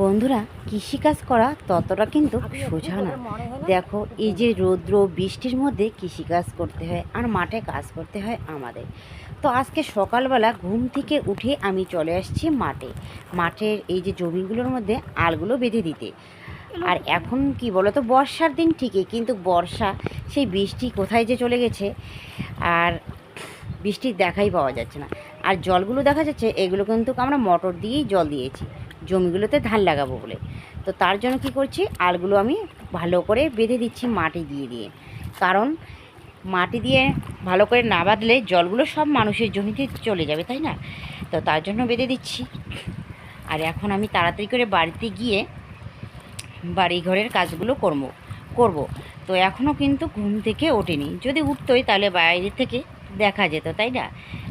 বন্ধুরা কৃষিকাজ করা ততটা কিন্তু সোজা না। দেখো এই যে রৌদ্র বৃষ্টির মধ্যে কৃষিকাজ করতে হয় আর মাঠে কাজ করতে হয় আমাদের। তো আজকে সকালবেলা ঘুম থেকে উঠে আমি চলে আসছি মাঠে। মাঠের এই যে জমিগুলোর মধ্যে আলগুলো বেঁধে দিতে। আর এখন কি বলো তো বর্ষার দিন ঠিকই কিন্তু বর্ষা সেই বৃষ্টি কোথায় যে চলে গেছে আর বৃষ্টির দেখাই পাওয়া যাচ্ছে না। আর জলগুলো দেখা যাচ্ছে এগুলো কিন্তু আমরা মোটর দিয়েই জল দিয়েছি। জমিগুলোতে ধান লাগাবো বলে। তো তার জন্য কি করছি, আলগুলো আমি ভালো করে বেঁধে দিচ্ছি মাটি দিয়ে দিয়ে। কারণ মাটি দিয়ে ভালো করে না বাঁধলে জলগুলো সব মানুষের জমিতে চলে যাবে, তাই না? তো তার জন্য বেঁধে দিচ্ছি। আর এখন আমি তাড়াতাড়ি করে বাড়িতে গিয়ে বাড়ি ঘরের কাজগুলো করব করব। তো এখনও কিন্তু ঘুম থেকে ওঠেনি। যদি উঠতোই তাহলে বাইরে থেকে দেখা যেত, তাই না?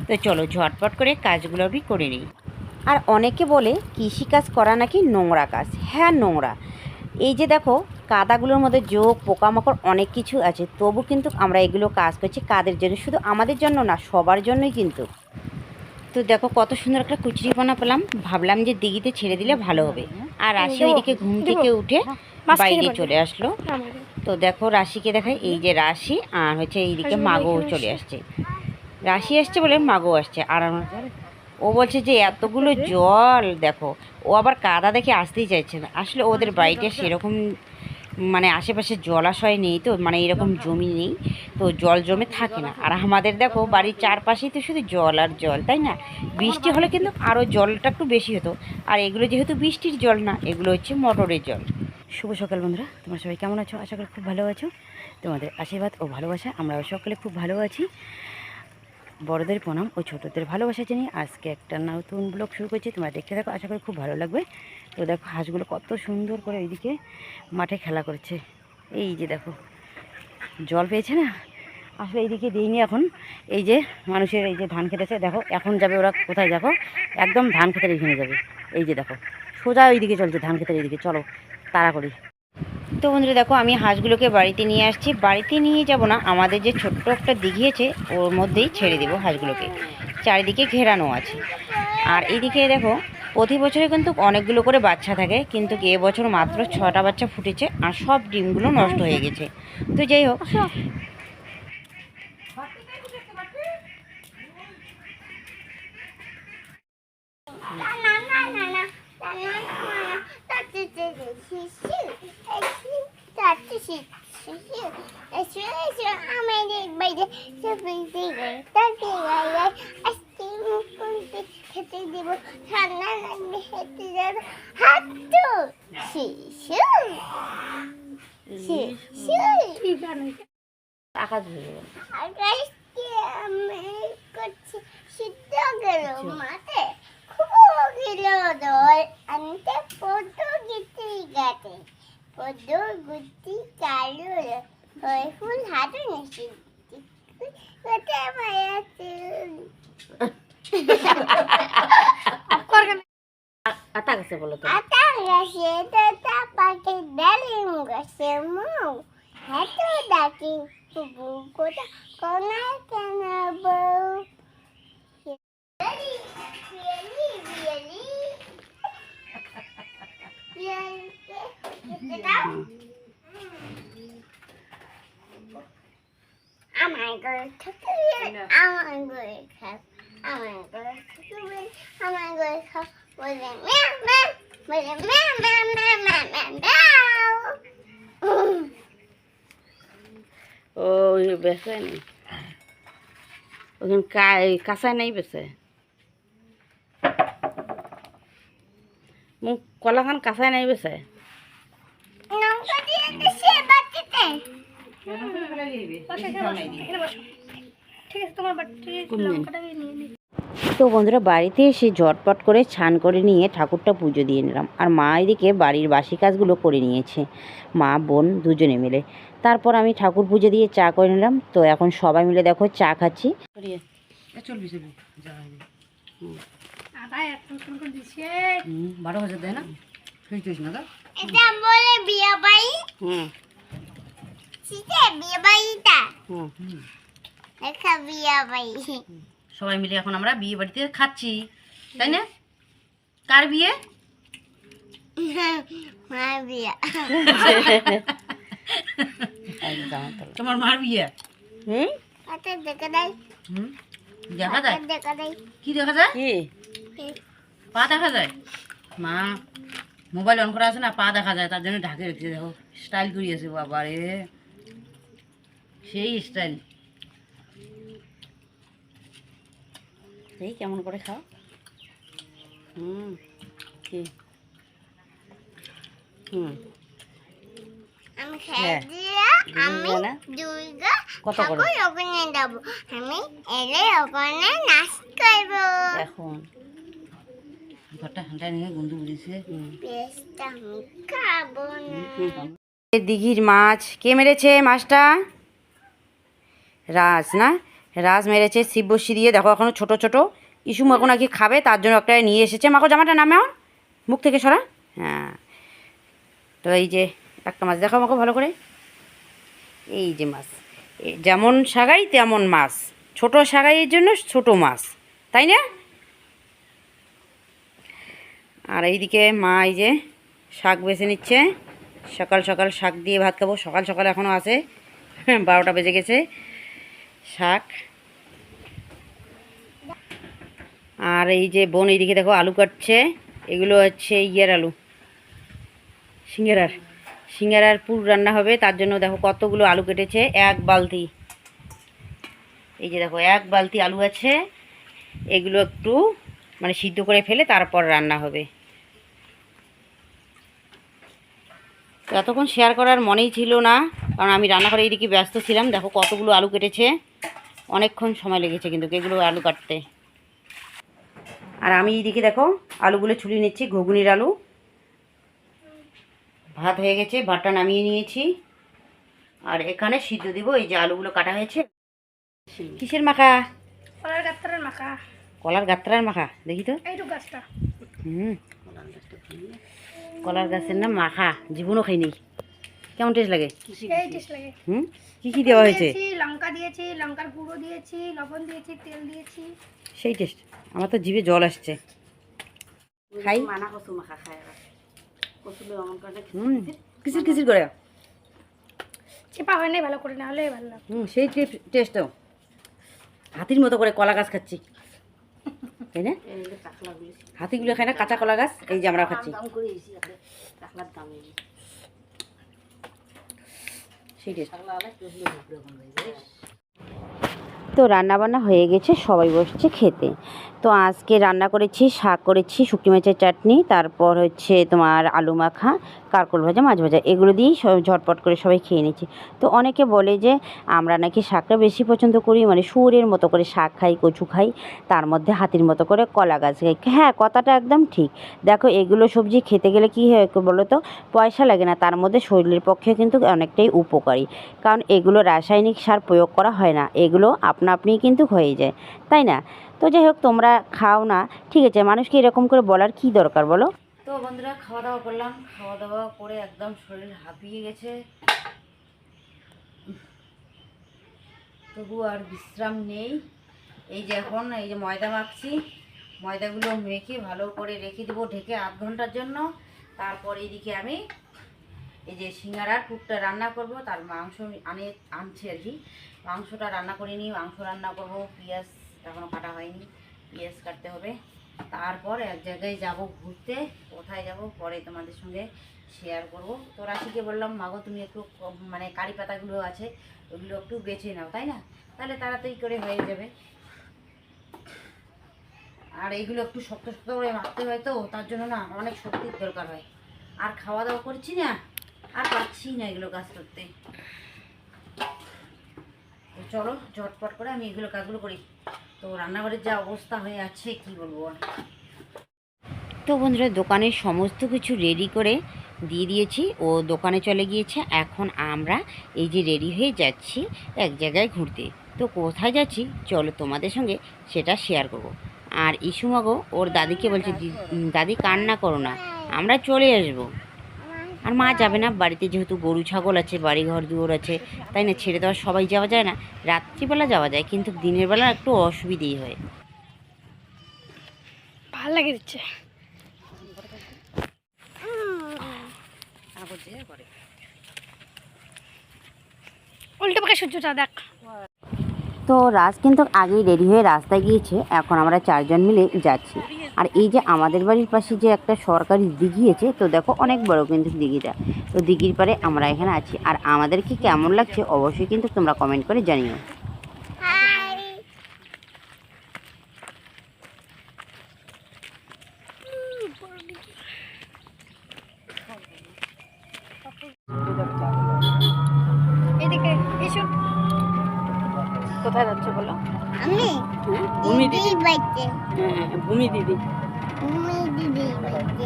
তো চলো ঝটপট করে কাজগুলো আমি করে নিই। আর অনেকে বলে কৃষিকাজ করা নাকি নোংরা কাজ। হ্যাঁ নোংরা। এই যে দেখো কাদাগুলোর মধ্যে যোগ পোকামাকড় অনেক কিছু আছে তবু কিন্তু আমরা এগুলো কাজ করছি কাদের জন্য? শুধু আমাদের জন্য না সবার জন্যই কিন্তু। তো দেখো কত সুন্দর একটা কুচড়িপনা পেলাম। ভাবলাম যে দিঘিতে ছেড়ে দিলে ভালো হবে। আর রাশি ওইদিকে ঘুম থেকে উঠে বাইরে চলে আসলো। তো দেখো রাশিকে দেখায় এই যে রাশি আর হচ্ছে এইদিকে মাগো চলে আসছে। রাশি আসছে বলে মাগো আসছে আর আমার- ও বলছে যে এতগুলো জল দেখো ও আবার কাদা দেখে আসতেই চাইছে না। আসলে ওদের বাড়িতে সেরকম মানে আশেপাশে জলাশয় নেই তো মানে এরকম জমি নেই তো জল জমে থাকে না। আর আমাদের দেখো বাড়ির চারপাশেই তো শুধু জল আর জল তাই না? বৃষ্টি হলে কিন্তু আরও জলটা একটু বেশি হতো। আর এগুলো যেহেতু বৃষ্টির জল না এগুলো হচ্ছে মোটরের জল। শুভ সকাল বন্ধুরা তোমরা সবাই কেমন আছো? আশা করি খুব ভালো আছো। তোমাদের আশীর্বাদ ও ভালোবাসা আমরা সকলে খুব ভালো আছি। বড়দের প্রণাম ও ছোটদের ভালোবাসা জানিয়ে আজকে একটা নতুন ব্লগ শুরু করছি। তোমরা দেখতে থাকো, আশা করি খুব ভালো লাগবে। তো দেখো, হাঁসগুলো কত সুন্দর করে এইদিকে মাঠে খেলা করছে। এই যে দেখো, জল পেয়েছে না? আসলে এইদিকে দিইনি এখন। এই যে মানুষের এই যে ধান খেতেছে, দেখো, এখন যাবে ওরা কোথায় দেখো? একদম ধান খেতের এইখানে যাবে। এই যে দেখো, সোজা ওইদিকে চলছে ধান খেতের এইদিকে, চলো তাড়া করি তো বন্ধুরা দেখো আমি হাঁসগুলোকে বাড়িতে নিয়ে আসছি বাড়িতে নিয়ে যাব না আমাদের যে ছোট্ট একটা দিঘিয়েছে ওর মধ্যেই ছেড়ে দেবো হাঁসগুলোকে চারিদিকে ঘেরানো আছে আর এইদিকে দেখো প্রতি বছরে কিন্তু অনেকগুলো করে বাচ্চা থাকে কিন্তু এবছর মাত্র ছটা বাচ্চা ফুটেছে আর সব ডিমগুলো নষ্ট হয়ে গেছে তো যাই হোক খেতে দিব ঠান্ডা লাগবে খেতে যাবে হাতু শিশু শিশু আকাশ আকাশকে আমি করছি সিদ্ধ গেল মাঠে আনতে পদ্ম গিটি গাতে পদ্ম গুটি কালু হয় ফুল হাতে নিছি কোথা মায়াতে আতা গেছে বলো তো আতা গাছে দাদা পাখি ডালিম গাছে মৌ হাতে ডাকি বুবু কোথা কোনায় কেন বউ থাকতে আমার ঘরে খাব আমার ঘরে থাকতে আমার ঘরে খাব বলে ম্যাও ম্যাও বলে ম্যাও ম্যাও ম্যাও ম্যাও ম্যাও ম্যাও ও বেসে নেই ওখানে কাঁচায় নেই বেসে মুখ কলাখান কাঁচায় নেই বেসে নৌকা দিয়ে তো সে বাটিতে তো বন্ধুরা বাড়িতে এসে ঝটপট করে ছান করে নিয়ে ঠাকুরটা পুজো দিয়ে নিলাম। আর মা এদিকে বাড়ির বাসি কাজগুলো করে নিয়েছে। মা বোন দুজনে মিলে। তারপর আমি ঠাকুর পুজো দিয়ে চা করে নিলাম। তো এখন সবাই মিলে দেখো চা খাচ্ছি। বারো হাজার দেয় না? এটা বাড়ি? হুম। সিটে বিয়া বাড়িটা। দেখা বিয়া বাড়ি। সবাই মিলে এখন আমরা বিয়ে বাড়িতে খাচ্ছি তাই না? কার বিয়ে? মার বিয়া। তোমার মার বিয়ে? হুম? হাতে দেখে দেয়। হুম দেখা যায়? দেয়। কি দেখা যায়? কি? পা দেখা যায়? মা মোবাইল অন করা আছে না পা দেখা যায় তার জন্য ঢাকে রেখেছে দেখো স্টাইল করিয়েছে বাবা রে সেই স্টাইল। এই কেমন করে খাও? হুম কি? হুম। আমি হ্যাঁ। খেয়ে দিয়ে আমি দুইজনে? দুর্গা কত করে? ওখানে যাব। আমি এলে ওখানে নাচ করব। এখন। ঘরটা নিয়ে গন্ধু খাব না। দিঘির মাছ কে মেরেছে মাছটা? রাজ, না? রাজ মেরেছে শিববর্ষি দিয়ে দেখো এখনও ছোট ছোট। ইসু মাকো নাকি খাবে, তার জন্য একটা নিয়ে এসেছে। মাকো জামাটা নামে আমার মুখ থেকে সরা। হ্যাঁ। তো এই যে একটা মাছ দেখো মাকো ভালো করে। এই যে মাছ। যেমন সাগাই, তেমন মাছ। ছোট সাগাইয়ের জন্য ছোট মাছ। তাই না? আর এইদিকে মা এই যে শাক বেছে নিচ্ছে। সকাল সকাল শাক দিয়ে ভাত খাব। সকাল সকাল এখনও আছে। বারোটা বেজে গেছে। শাক। আর এই যে বোন এইদিকে দেখো আলু কাটছে। এগুলো হচ্ছে ইয়ের আলু। সিঙ্গারার। সিঙ্গারার পুর রান্না হবে, তার জন্য দেখো কতগুলো আলু কেটেছে, এক বালতি। এই যে দেখো এক বালতি আলু আছে। এগুলো একটু মানে সিদ্ধ করে ফেলে তারপর রান্না হবে। এতক্ষণ শেয়ার করার মনেই ছিল না, কারণ আমি রান্না করে এইদিকে ব্যস্ত ছিলাম। দেখো কতগুলো আলু কেটেছে। অনেকক্ষণ সময় লেগেছে কিন্তু এগুলো আলু কাটতে। আর আমি এইদিকে দেখো আলুগুলো ছুলিয়ে নিচ্ছি ঘুগনির আলু। ভাত হয়ে গেছে ভাতটা নামিয়ে নিয়েছি। আর এখানে সিদ্ধ দিব এই যে আলুগুলো কাটা হয়েছে। কিসের মাখা? কলার গাত্তারের মাখা। কলার গাত্রার মাখা দেখি তো। এইটু গাছটা। হুম। কলার গাছের না মাখা জীবনও খাইনি। কেমন টেস্ট লাগে? সেই টেস্ট লাগে। হুম? কি কি দেওয়া হয়েছে? লঙ্কা দিয়েছি লঙ্কার গুঁড়ো দিয়েছি লবণ দিয়েছি তেল দিয়েছি। সেই টেস্ট আমার তো জিভে জল আসছে। খাই। মানা কচু মাখা হুম। কিসির কিসির করে? চেপা হয় নাই ভালো করে না হলে ভালো লাগে হুম সেই টেস্টও হাতির মতো করে কলা গাছ খাচ্ছি। তাই না? হাতিগুলো খায় না কাঁচা কলা গাছ এই যে আমরা খাচ্ছি। তো রান্নাবান্না হয়ে গেছে সবাই বসছে খেতে। তো আজকে রান্না করেছি, শাক করেছি শুকনো মাছের চাটনি, তারপর হচ্ছে তোমার আলু মাখা কারকল ভাজা, মাছ ভাজা। এগুলো দিয়েই ঝটপট করে সবাই খেয়ে নিচ্ছি তো অনেকে বলে যে আমরা নাকি শাকটা বেশি পছন্দ করি মানে সুরের মতো করে শাক খাই, কচু খাই, তার মধ্যে হাতির মতো করে কলা গাছ খাই। হ্যাঁ কথাটা একদম ঠিক। দেখো, এগুলো সবজি খেতে গেলে কী হয় বলো তো? পয়সা লাগে না, তার মধ্যে শরীরের পক্ষে কিন্তু অনেকটাই উপকারী। কারণ এগুলো রাসায়নিক সার প্রয়োগ করা হয় না, এগুলো আপনা আপনিই কিন্তু হয়ে যায়, তাই না? তো যাই হোক তোমরা খাও না। ঠিক আছে, মানুষকে এরকম করে বলার কি দরকার বলো? তো বন্ধুরা খাওয়া দাওয়া করলাম। খাওয়া দাওয়া করে একদম শরীর হাঁপিয়ে গেছে। তবু আর বিশ্রাম নেই। এই যে এখন, এই যে ময়দা মাখছি। ময়দাগুলো মেখে ভালো করে রেখে দেবো ঢেকে আধ ঘণ্টার জন্য। তারপর এইদিকে আমি এই যে সিঙ্গারার পুরটা রান্না করব। তার মাংস আনে, আনছি আর কি। মাংসটা রান্না করে নিই। মাংস রান্না করব, পেঁয়াজ এখনও কাটা হয়নি। পেঁয়াজ কাটতে হবে। তারপর এক জায়গায় যাব ঘুরতে। কোথায় যাব পরে তোমাদের সঙ্গে শেয়ার করব। তো রাশিকে বললাম, মাগো, তুমি একটু মানে কারি পাতাগুলো আছে, ওগুলো একটু বেছে নাও, তাই না? তাহলে তাড়াতাড়ি করে হয়ে যাবে। আর এইগুলো একটু শক্ত শক্ত করে মাখতে হয় তো, তার জন্য না অনেক শক্তির দরকার হয়। আর খাওয়া দাওয়া করছি না, আর পাচ্ছি না এগুলো কাজ করতে চলো ঝটপট করে আমি এগুলো কাজগুলো করি। তো রান্নাঘরের যা অবস্থা হয়ে আছে কি বলব? তো বন্ধুরা দোকানের সমস্ত কিছু রেডি করে দিয়ে দিয়েছি। ও দোকানে চলে গিয়েছে। এখন আমরা এই যে রেডি হয়ে যাচ্ছি এক জায়গায় ঘুরতে। তো কোথায় যাচ্ছি? চলো তোমাদের সঙ্গে সেটা শেয়ার করব। আর ইসুমাগো ওর দাদিকে বলছে "দি- উম, দাদি কান্না করো না। আমরা চলে আসব। আর মা যাবে না বাড়িতে যেহেতু গরু ছাগল আছে বাড়ি ঘর দুয়ার আছে তাই না ছেড়ে দেওয়া সবাই যাওয়া যায় না। রাত্রিবেলা যাওয়া যায় কিন্তু দিনের বেলা একটু অসুবিধেই হয়। ভালো লাগে দিচ্ছে। উল্টো পাকে সূর্যটা দেখ। তো রাজ কিন্তু আগেই রেডি হয়ে রাস্তায় গিয়েছে এখন আমরা চারজন মিলে যাচ্ছি। আর এই যে আমাদের বাড়ির পাশে যে একটা সরকারি দিঘি আছে, তো দেখো অনেক বড় কিন্তু দিঘিটা। তো দিঘির পারে আমরা এখানে আছি। আর আমাদেরকে কেমন লাগছে অবশ্যই কিন্তু তোমরা কমেন্ট করে জানিও হাই এদিকে এসো কোথায় যাচ্ছে বলো? আমি ভূমি দিদি। দিদি। বাইতে হ্যাঁ ভূমি দিদি। ভূমি দিদি বাইতে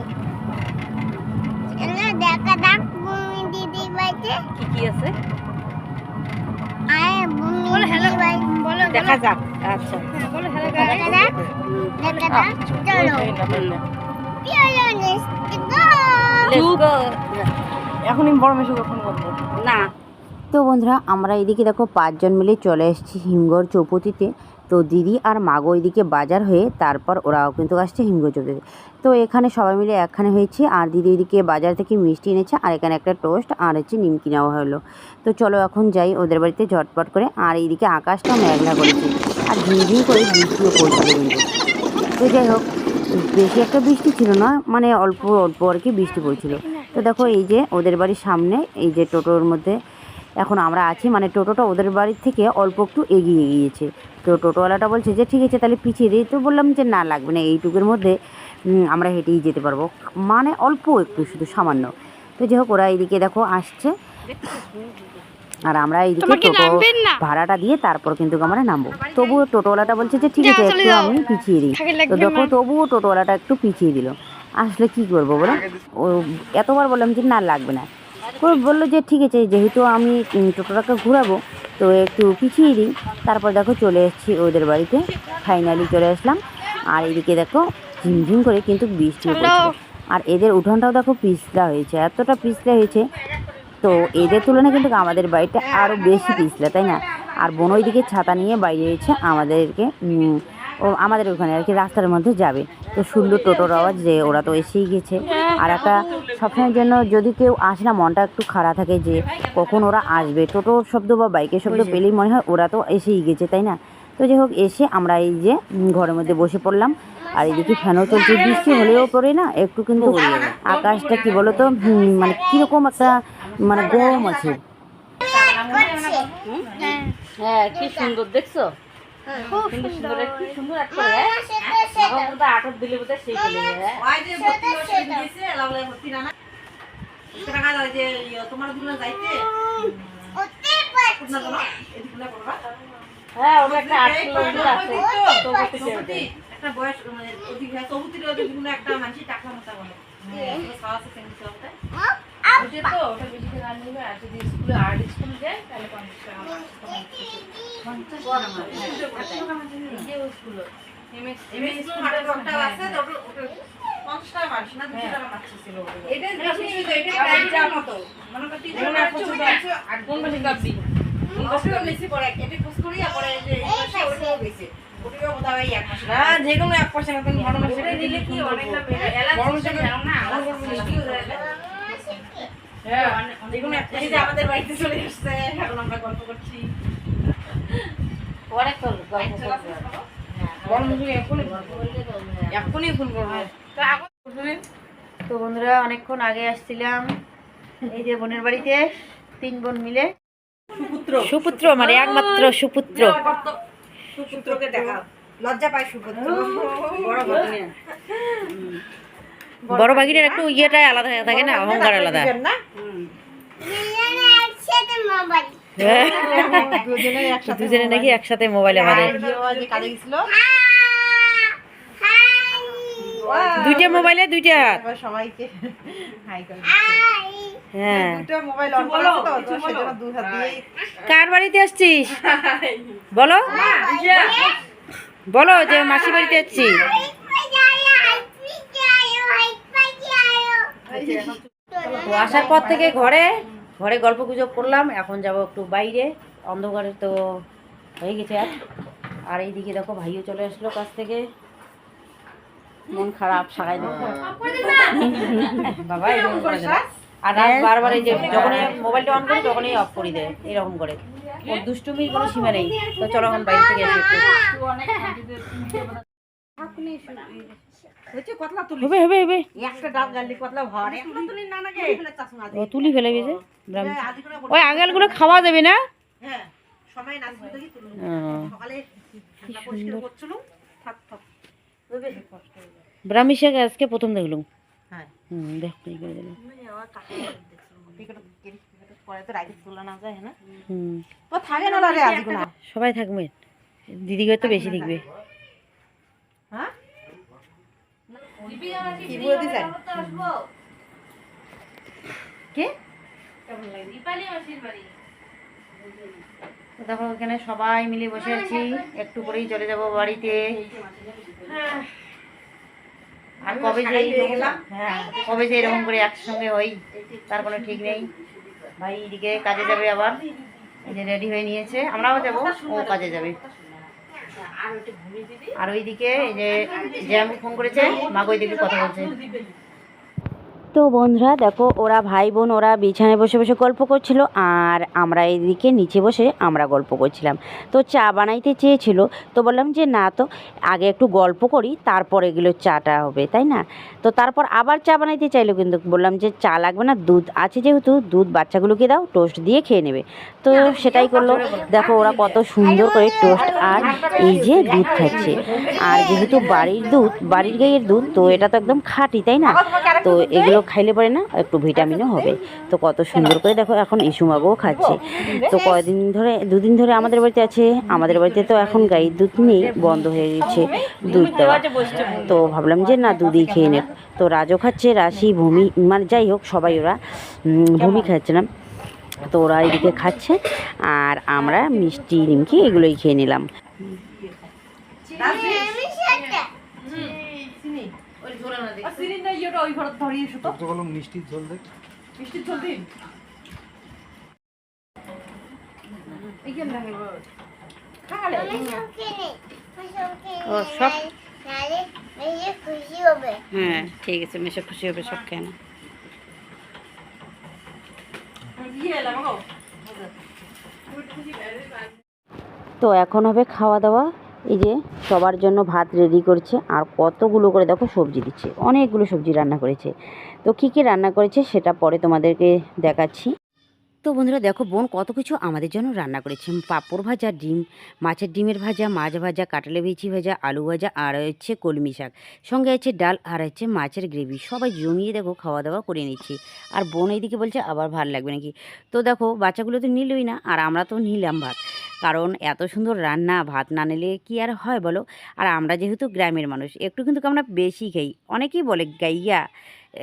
এলা দেখা দেখ ভূমি দিদি বাইতে কি কি আছে? আয় ভূমি দিদি বাইতে বলো দেখা যাক আচ্ছা। বলো হ্যালো দেখা দেখ দেখা দেখ চলো। চলো লেটস গো এখনই বড় মেশো কখন করব। না তো বন্ধুরা, আমরা এদিকে দেখো পাঁচজন মিলে চলে এসেছি হিমঘর চৌপতিতে। তো দিদি আর মাগো এদিকে বাজার হয়ে তারপর ওরাও কিন্তু আসছে হিমঘর চৌপতিতে। তো এখানে সবাই মিলে একখানে হয়েছে আর দিদি এদিকে বাজার থেকে মিষ্টি এনেছে আর এখানে একটা টোস্ট আর হচ্ছে নিমকি নেওয়া হলো। তো চলো এখন যাই ওদের বাড়িতে ঝটপট করে। আর এইদিকে আকাশটা মেঘলা করেছে আর ঝিমঝিম করে বৃষ্টিও পড়ছিল কিন্তু। তো যাই হোক, বেশি একটা বৃষ্টি ছিল না মানে অল্প অল্প আর কি বৃষ্টি পড়ছিল। তো দেখো এই যে ওদের বাড়ির সামনে এই যে টোটোর মধ্যে এখন আমরা আছি মানে টোটোটা ওদের বাড়ির থেকে অল্প একটু এগিয়ে গিয়েছে। তো টোটোওয়ালাটা বলছে যে ঠিক আছে তাহলে পিছিয়ে দিই তো বললাম যে না লাগবে না এইটুকুর মধ্যে আমরা হেঁটেই যেতে পারব। মানে অল্প একটু শুধু সামান্য। তো যাই হোক ওরা এইদিকে দেখো আসছে। আর আমরা এইদিকে টোটো ভাড়াটা দিয়ে তারপর কিন্তু আমরা নামবো। তবুও টোটোওয়ালাটা বলছে যে ঠিক আছে একটু আমি পিছিয়ে দিই। তো দেখো তবুও টোটোওয়ালাটা একটু পিছিয়ে দিল। আসলে কি করব বলো? ও এতবার বললাম যে না লাগবে না। বলল যে ঠিক আছে যেহেতু আমি টোটোটাকে ঘুরাবো তো একটু পিছিয়ে দিই। তারপর দেখো চলে এসেছি ওদের বাড়িতে। ফাইনালি চলে আসলাম। আর এদিকে দেখো ঝিমঝিম করে কিন্তু বৃষ্টি আর এদের উঠোনটাও দেখো পিছলা হয়েছে এতটা পিছলা হয়েছে। তো এদের তুলনায় কিন্তু আমাদের বাড়িটা আরও বেশি পিছলা তাই না? আর বোন ওইদিকে ছাতা নিয়ে বাইরে এসে আমাদেরকে ও আমাদের ওখানে আর কি রাস্তার মধ্যে যাবে। তো সুন্দর টোটোর আওয়াজ যে ওরা তো এসেই গেছে। আর একটা সবসময়ের জন্য যদি কেউ আসে না মনটা একটু খারাপ থাকে যে কখন ওরা আসবে। টোটোর শব্দ বা বাইকের শব্দ পেলেই মনে হয় ওরা তো এসেই গেছে তাই না? তো যাই হোক এসে আমরা এই যে ঘরের মধ্যে বসে পড়লাম। আর এদিকে ফ্যানও চলছে বৃষ্টি হলেও পড়ে না একটু কিন্তু আকাশটা কি বলতো মানে কীরকম একটা মানে গরম আছে। হ্যাঁ কি সুন্দর দেখছ? হ্যাঁ ওটা একটা আছে একটা বয়স মানে অধিক হয় চৌত্রিশ একটা মানুষই টাকা মতো বলে। ওটা ওটা তো ওটা বেশি টাকা নিবে আর যদি স্কুলে আর্ট স্কুল যায় তাহলে পঞ্চাশ টাকা পঞ্চাশ টাকা যে ওই স্কুল। এমএস স্কুল হাটে একটা আছে তো ওটা ওটা পঞ্চাশ টাকা মারছে না দুশো টাকা মারছে ছিল এটা বেশি শুধু এটা প্রাইসটা মতো। মনে করতে তিনশো টাকা হচ্ছে আর কোন বেশি কাপি ওটাও বেশি পড়ে এটা খোঁজ করিয়া পড়ে যে ওটাও বেশি। ওটাও বোধহয় এক মাস না যে কোনো হয়ে। যায় যেকোনো এক এই যে আমাদের বাড়িতে চলে আসছে। এখন আমরা গল্প করছি। অনেক তো এখনই ফোন করব। বন্ধুরা অনেকক্ষণ আগে আসছিলাম। এই যে বোনের বাড়িতে তিন বোন মিলে। সুপুত্র। মানে একমাত্র সুপুত্র। সুপুত্রকে দেখা। লজ্জা পায় সুপুত্র। বড় বড় বাগিনের একটু ইয়েটাই আলাদা হয়ে থাকে না অহংকার আলাদা। না? একসাথে মোবাইল দুজনে নাকি একসাথে মোবাইল আমাদের। দুইটা মোবাইলে দুইটা হাত। সবাইকে হ্যাঁ। দুটো মোবাইল অন করা বাড়িতে আসছিস? বলো। বলো যে মাসি বাড়িতে আসছি তো আসার পর থেকে ঘরে ঘরে গল্প গুজব করলাম এখন যাব একটু বাইরে। অন্ধকারে তো হয়ে গেছে আর। আর এইদিকে দেখো ভাইও চলে আসলো কাছ থেকে। মন খারাপ সারাই দেবো বাবা এরকম করা যাবে আর রাত বারবার এই যে যখনই মোবাইলটা অন করি তখনই অফ করে দেয় এরকম করে। ওর দুষ্টুমির কোনো সীমা নেই। তো চলো এখন বাইরে থেকে আসি হবে হবে হবে। ও তুলি ফেলে গেছে। ওই আগেলগুলো খাওয়া যাবে না? হ্যাঁ? ব্রাহ্মী শাক আজকে প্রথম দেখলাম। হ্যাঁ। হুম দেখ সবাই থাকবে। দিদিকে তো বেশি দেখবে। হ্যাঁ? কি বলে দিছেন কে? তো দেখো এখানে সবাই মিলে বসে আছি। একটু পরেই চলে যাব বাড়িতে। আর কবে যে হ্যাঁ কবে যে এরকম করে একসঙ্গে হই তার কোনো ঠিক নেই। ভাই এদিকে কাজে যাবে আবার। এই যে রেডি হয়ে নিয়েছে। আমরাও যাব ও কাজে যাবে। আর ওইদিকে এই যে জ্যাম ফোন করেছে মাগো ওইদিকে কথা বলছে। তো বন্ধুরা দেখো, ওরা ভাই বোন ওরা বিছানায় বসে বসে গল্প করছিল আর আমরা এদিকে নিচে বসে আমরা গল্প করছিলাম। তো চা বানাইতে চেয়েছিল, তো বললাম যে না তো, আগে একটু গল্প করি, তারপর এগুলো চাটা হবে, তাই না? তো তারপর আবার চা বানাইতে চাইলো কিন্তু, বললাম যে চা লাগবে না, দুধ আছে যেহেতু, দুধ বাচ্চাগুলোকে দাও, টোস্ট দিয়ে খেয়ে নেবে। তো সেটাই করল, দেখো ওরা কত সুন্দর করে টোস্ট আর এই যে দুধ খাচ্ছে। আর যেহেতু বাড়ির দুধ, বাড়ির গাইয়ের দুধ, তো এটা তো একদম খাঁটি, তাই না? তো এগুলো খাইলে পরে না একটু ভিটামিনও হবে। তো কত সুন্দর করে দেখো এখন ইসুমাগও খাচ্ছে। তো কয়দিন ধরে দুদিন ধরে আমাদের বাড়িতে আছে আমাদের বাড়িতে তো এখন গাইয়ের দুধ নেই বন্ধ হয়ে গেছে দুধ দেওয়া। তো ভাবলাম যে না দুধই খেয়ে নেব তো রাজও খাচ্ছে রাশি ভূমি মানে যাই হোক সবাই ওরা ভূমি খাচ্ছে না। তো ওরা এদিকে খাচ্ছে আর আমরা মিষ্টি নিমকি এগুলোই খেয়ে নিলাম। ওই ঝোলা না আর চিনি ইয়েটা ওই ঘরে ধরিয়ে এসো তো। তো মিষ্টির ঝোল দেখ। মিষ্টির ঝোল দিন। এইখানে দেখো খালে। আমি সব কিনি আমি সব কিনি ও, সব? খুশি হবে। হ্যাঁ ঠিক আছে মেশো খুশি হবে সব কেন গো তো এখন হবে খাওয়া দাওয়া। এই যে সবার জন্য ভাত রেডি করছে আর কতগুলো করে দেখো সবজি দিচ্ছে। অনেকগুলো সবজি রান্না করেছে। তো কী কী রান্না করেছে সেটা পরে তোমাদেরকে দেখাচ্ছি। তো বন্ধুরা দেখো, বোন কত কিছু আমাদের জন্য রান্না করেছে। পাঁপড় ভাজা, ডিম, মাছের ডিমের ভাজা, মাছ ভাজা কাঁঠালে বিচি ভাজা, আলু ভাজা, আর হচ্ছে কলমি শাক। সঙ্গে আছে ডাল আর হচ্ছে মাছের গ্রেভি। সবাই জমিয়ে দেখো খাওয়া দাওয়া করে নিচ্ছি। আর বোন এইদিকে বলছে, আবার ভাত লাগবে নাকি? তো দেখো, বাচ্চাগুলো তো নিলই না, আর আমরা তো নিলাম ভাত। কারণ এত সুন্দর রান্না, ভাত না নিলে কি আর হয় বলো? আর আমরা যেহেতু গ্রামের মানুষ, একটু কিন্তু আমরা বেশি খাই। অনেকেই বলে, গাইয়া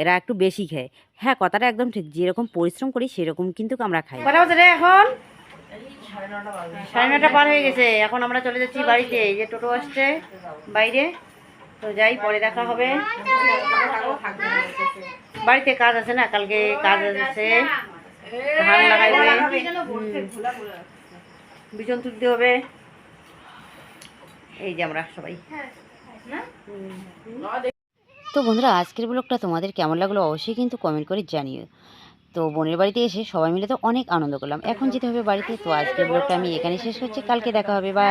এরা একটু বেশি খায়। হ্যাঁ কথাটা একদম ঠিক। যেরকম পরিশ্রম করি সেরকম কিন্তু আমরা খাই। এখন? সাড়ে নটা পার হয়ে গেছে। এখন আমরা চলে যাচ্ছি বাড়িতে। এই যে টোটো আসছে বাইরে। তো যাই পরে দেখা হবে। বাড়িতে কাজ আছে না? কালকে কাজ আছে। ধান লাগাইবে। বিচন তুলতে হবে। এই যে আমরা সবাই। তো বন্ধুরা, আজকের ব্লগটা তোমাদের কেমন লাগল অবশ্যই কিন্তু কমেন্ট করে জানিও। তো বোনের বাড়িতে এসে সবাই মিলে তো অনেক আনন্দ করলাম। এখন যেতে হবে বাড়িতে। তো আজকের ব্লগটা আমি এখানে শেষ করছি। কালকে দেখা হবে। বাই